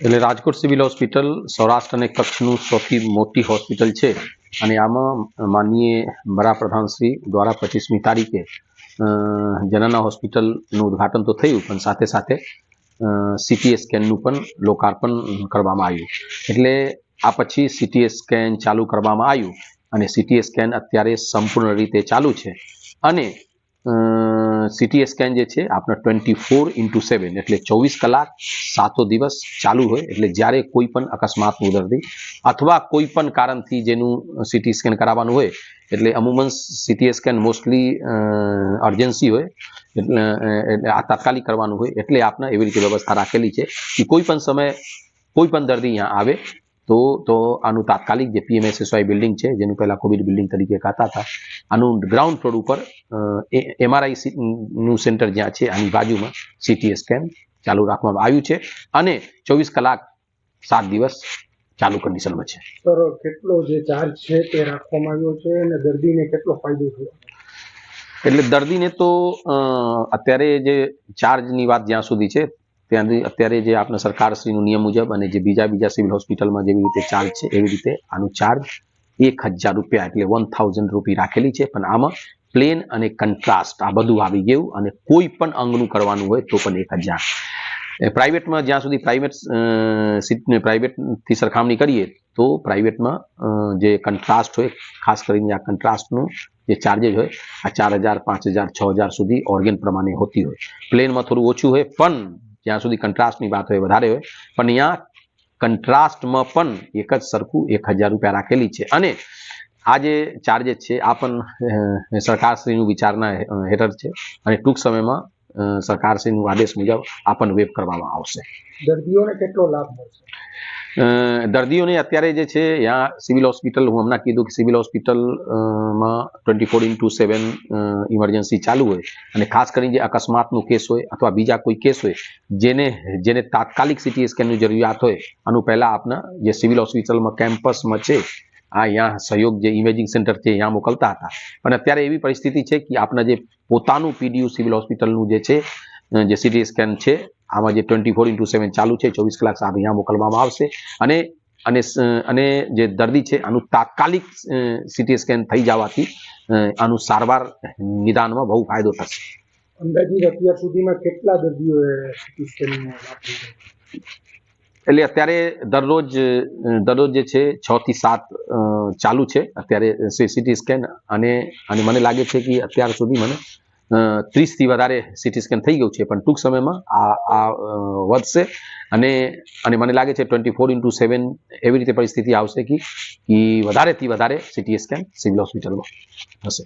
એટલે Rajkot civil hospital Saurashtra અને કચ્છનું સૌથી મોટી હોસ્પિટલ છે. અને આમાં માનનીય વડાપ્રધાન શ્રી દ્વારા પચીસમી તારીખે જનના હોસ્પિટલનું ઉદ્ઘાટન તો થયું, પણ સાથે સાથે સીટી સ્કેનનું પણ લોકાર્પણ કરવામાં આવ્યું. એટલે આ પછી સીટી સ્કેન ચાલુ કરવામાં આવ્યું અને સીટી સ્કેન અત્યારે સંપૂર્ણ રીતે ચાલુ છે. અને સીટી સ્કેન જે છે આપણે ટ્વેન્ટી ફોર ઇન્ટુ સેવન એટલે ચોવીસ કલાક સાતો દિવસ ચાલુ હોય, એટલે જ્યારે કોઈ પણ અકસ્માતનું દર્દી અથવા કોઈ પણ કારણથી જેનું સીટી સ્કેન કરાવવાનું હોય, એટલે અમુમન સીટી સ્કેન મોસ્ટલી અર્જન્સી હોય, એટલે એટલે આ તાત્કાલિક કરવાનું હોય, એટલે આપણે એવી રીતે વ્યવસ્થા રાખેલી છે કે કોઈ પણ સમયે કોઈ પણ દર્દી અહીંયા આવે તો તો આનું તાત્કાલિક જે પીએમએસએસવાય બિલ્ડિંગ છે જેનું પહેલા કોવિડ બિલ્ડિંગ તરીકે કહેતા હતા આનું ગ્રાઉન્ડ ફ્લોર ઉપર એમઆરઆઈ નું સેન્ટર જ્યાં છે આની બાજુમાં સીટી સ્કેન ચાલુ રાખવામાં આવ્યું છે અને ચોવીસ કલાક સાત દિવસ ચાલુ કન્ડિશનમાં છે. સર કેટલો જે ચાર્જ છે તે રાખવામાં આવ્યો છે અને દર્દીને કેટલો ફાયદો થયો? એટલે દર્દીને તો અત્યારે જે ચાર્જની વાત જ્યાં સુધી છે ત્યાંથી અત્યારે જે આપણા સરકારશ્રીનું નિયમ મુજબ અને જે બીજા બીજા સિવિલ હોસ્પિટલમાં જેવી રીતે ચાર્જ છે, એવી રીતે આનું ચાર્જ એક હજાર રૂપિયા એટલે વન થાઉઝન્ડ રૂપી રાખેલી છે. પણ આમાં પ્લેન અને કન્ટ્રાસ્ટ આ બધું આવી ગયું અને કોઈ પણ અંગનું કરવાનું હોય તો પણ એક હજાર. પ્રાઇવેટમાં જ્યાં સુધી પ્રાઇવેટ સીટને પ્રાઇવેટથી સરખામણી કરીએ તો પ્રાઇવેટમાં જે કન્ટ્રાસ્ટ હોય, ખાસ કરીને આ કન્ટ્રાસ્ટનું જે ચાર્જેસ હોય, આ ચાર હજાર, પાંચ હજાર, છ હજાર સુધી ઓર્ગેન પ્રમાણે હોતી હોય. પ્લેનમાં થોડું ઓછું હોય, પણ જ્યાં સુધી કન્ટ્રાસ્ટની વાત હોય વધારે હોય. પણ અહીંયા કન્ટ્રાસ્ટમાં પણ એક જ સરખું એક હજાર રૂપિયા રાખેલી છે. અને આ જે ચાર્જેસ છે, આ પણ સરકારશ્રીનું વિચારના હેઠળ છે. અને ટૂંક સમયમાં સરકારશ્રીનું આદેશ મુજબ આ પણ વેબ કરવામાં આવશે. દર્દીઓને કેટલો લાભ મળશે? દર્દીઓને અત્યારે જે છે, યા સિવિલ હોસ્પિટલ, હું હમણાં કીધું કે સિવિલ હોસ્પિટલમાં twenty four into seven emergency ચાલુ હોય અને ખાસ કરીને જે અકસ્માતનું કેસ હોય અથવા બીજા કોઈ કેસ હોય, જેને જેને તાત્કાલિક સિટી સ્કેનની જરૂરિયાત હોય, આનું પહેલાં આપના જે સિવિલ હોસ્પિટલમાં, કેમ્પસમાં છે, આ અહીંયા સહયોગ જે ઇમેજિંગ સેન્ટર છે ત્યાં મોકલતા હતા. પણ અત્યારે એવી પરિસ્થિતિ છે કે આપના જે પોતાનું પીડીયુ સિવિલ હોસ્પિટલનું જે છે જે સિટી સ્કેન છે આમાં જે ટ્વેન્ટી ફોર ઇન્ટુ સેવન ચાલુ છે ચોવીસ કલાક અહીંયા મોકલવામાં આવશે. અને અને અને જે દર્દી છે આનું તાત્કાલિક સીટી સ્કેન થઈ જવાથી આનું સારવાર નિદાનમાં બહુ ફાયદો થશે. અંદાજિત અત્યાર સુધીમાં કેટલા દર્દીઓએ સીટી એટલે અત્યારે દરરોજ દરરોજ જે છે છ થી સાત ચાલુ છે અત્યારે સીટી સ્કેન અને અને મને લાગે છે કે અત્યાર સુધી મને ત્રીસથી વધારે સિટી સ્કેન થઈ ગયું છે, પણ ટૂંક સમયમાં આ આ વધશે. અને અને મને લાગે છે ટ્વેન્ટી ફોર ઇન્ટુ સેવન એવી રીતે પરિસ્થિતિ આવશે કે વધારેથી વધારે સીટી સ્કેન સિવિલ હોસ્પિટલમાં હશે.